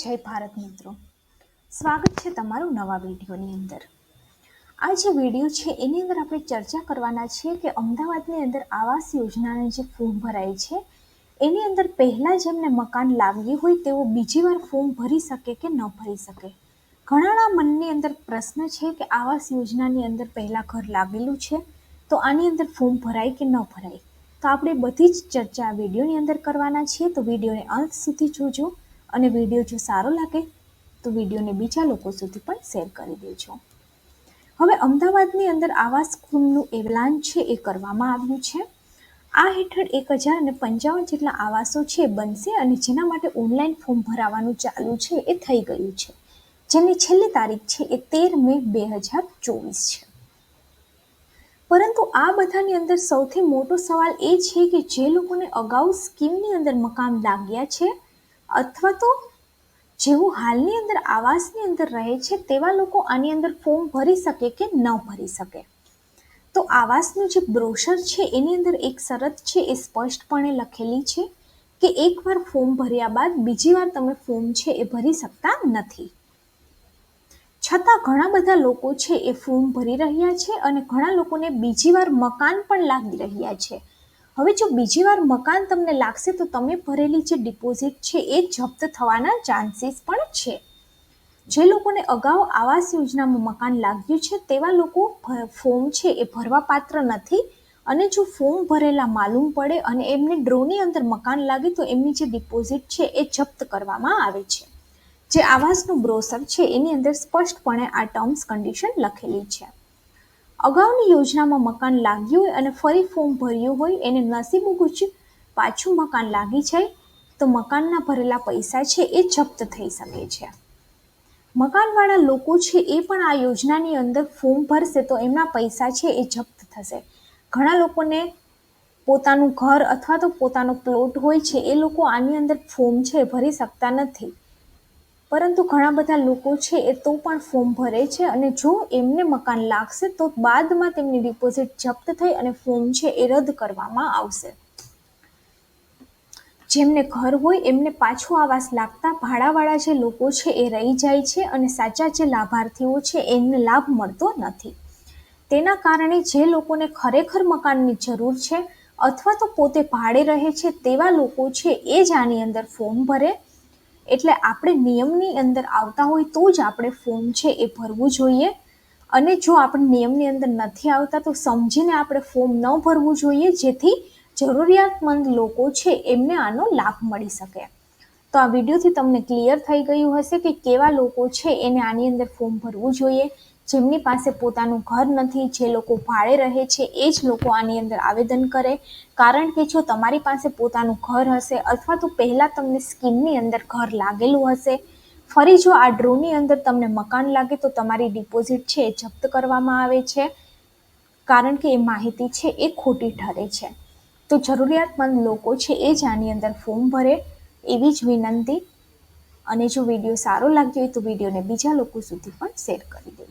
જય ભારત મિત્રો. સ્વાગત છે તમારું નવા વિડીયોની અંદર. આ જે વીડિયો છે, એની અંદર આપણે ચર્ચા કરવાના છીએ કે અમદાવાદની અંદર આવાસ યોજનાની જે ફોર્મ ભરાય છે, એની અંદર પહેલાં જેમને મકાન લાવ્યું હોય, તેઓ બીજી વાર ફોર્મ ભરી શકે કે ન ભરી શકે? ઘણાના મનની અંદર પ્રશ્ન છે કે આવાસ યોજનાની અંદર પહેલાં ઘર લાગેલું છે, તો આની અંદર ફોર્મ ભરાય કે ન ભરાય? તો આપણે બધી જ ચર્ચા આ વિડીયોની અંદર કરવાના છીએ, તો વિડીયોને અંત સુધી જોજો. અને વીડિયો જો સારો લાગે, તો વિડીયોને બીજા લોકો સુધી પણ શેર કરી દેજો. હવે અમદાવાદની અંદર આવાસ સ્કૂલનું એલાન છે એ કરવામાં આવ્યું છે. આ હેઠળ એક હજાર અને પંચાવન જેટલા આવાસો છે બનશે અને જેના માટે ઓનલાઈન ફોર્મ ભરાવાનું ચાલુ છે એ થઈ ગયું છે. જેની છેલ્લી તારીખ છે એ તેર મે બે હજાર ચોવીસ છે. પરંતુ આ બધાની અંદર સૌથી મોટો સવાલ એ છે કે જે લોકોને અગાઉ સ્કીમની અંદર મકાન લાગ્યા છે અથવા તો જેઓ હાલની અંદર, આવાસની અંદર રહે છે, તેવા લોકો આની અંદર ફોર્મ ભરી શકે કે ન ભરી શકે. તો આવાસનું જે બ્રોશર છે, એની અંદર એક શરત છે, એ સ્પષ્ટપણે લખેલી છે કે એકવાર ફોર્મ ભર્યા બાદ બીજી વાર તમે ફોર્મ છે, એ ભરી શકતા નથી. છતાં ઘણા બધા લોકો છે, એ ફોર્મ ભરી રહ્યા છે અને ઘણા લોકોને બીજી વાર મકાન પણ લાગી રહ્યા છે. હવે જો બીજી વાર મકાન તમને લાગશે તો તમે ભરેલી જે ડિપોઝિટ છે એ જપ્ત થવાના ચાન્સીસ પણ છે. જે લોકોને અગાઉ આવાસ યોજનામાં મકાન લાગ્યું છે તેવા લોકો ફોર્મ છે એ ભરવા પાત્ર નથી. અને જો ફોર્મ ભરેલા માલુમ પડે અને એમને ડ્રોની અંદર મકાન લાગે તો એમની જે ડિપોઝિટ છે એ જપ્ત કરવામાં આવે છે. જે આવાસનું બ્રોસર છે એની અંદર સ્પષ્ટપણે આ ટર્મ્સ કન્ડિશન લખેલી છે. અગાઉની યોજનામાં મકાન લાગ્યું હોય અને ફરી ફોર્મ ભર્યું હોય, એને નસીબ મુજબ પાછું મકાન લાગી જાય, તો મકાનના ભરેલા પૈસા છે એ જપ્ત થઈ શકે છે. મકાનવાળા લોકો છે એ પણ આ યોજનાની અંદર ફોર્મ ભરશે તો એમના પૈસા છે એ જપ્ત થશે. ઘણા લોકોને પોતાનું ઘર અથવા તો પોતાનો પ્લોટ હોય છે, એ લોકો આની અંદર ફોર્મ છે ભરી શકતા નથી. પરંતુ ઘણા બધા લોકો છે એ તો પણ ફોર્મ ભરે છે અને જો એમને મકાન લાગશે તો બાદમાં તેમની ડિપોઝિટ જપ્ત થઈ અને ફોર્મ છે એ રદ કરવામાં આવશે. જેમને ઘર હોય એમને પાછો આવાસ લાગતા ભાડાવાળા જે લોકો છે એ રહી જાય છે અને સાચા જે લાભાર્થીઓ છે એમને લાભ મળતો નથી. તેના કારણે જે લોકોને ખરેખર મકાનની જરૂર છે અથવા તો પોતે ભાડે રહે છે તેવા લોકો છે એ જ આની અંદર ફોર્મ ભરે એટલે આપણે નિયમની અંદર આવતા હોય તો જ આપણે ફોર્મ છે એ ભરવું જોઈએ. અને જો આપણે નિયમની અંદર નથી આવતા તો સમજીને આપણે ફોર્મ ન ભરવું જોઈએ, જેથી જરૂરિયાતમંદ લોકો છે એમને આનો લાભ મળી શકે. તો આ વિડીયોથી તમને ક્લિયર થઈ ગયું હશે કે કેવા લોકો છે એને આની અંદર ફોર્મ ભરવું જોઈએ. જેમની પાસે પોતાનું ઘર નથી, જે લોકો ભાડે રહે છે, એ જ લોકો આની અંદર આવેદન કરે. કારણ કે જો તમારી પાસે પોતાનું ઘર હશે અથવા તો પહેલાં તમને સ્કીમની અંદર ઘર લાગેલું હશે, ફરી જો આ ડ્રોની અંદર તમને મકાન લાગે તો તમારી ડિપોઝિટ છે એ જપ્ત કરવામાં આવે છે. કારણ કે એ માહિતી છે એ ખોટી ઠરે છે. તો જરૂરિયાતમંદ લોકો છે એ જ આની અંદર ફોર્મ ભરે. એવી જ વિનંતી. અને જો વીડિયો સારો લાગ્યો હોય તો વિડીયોને બીજા લોકો સુધી પણ શેર કરી દે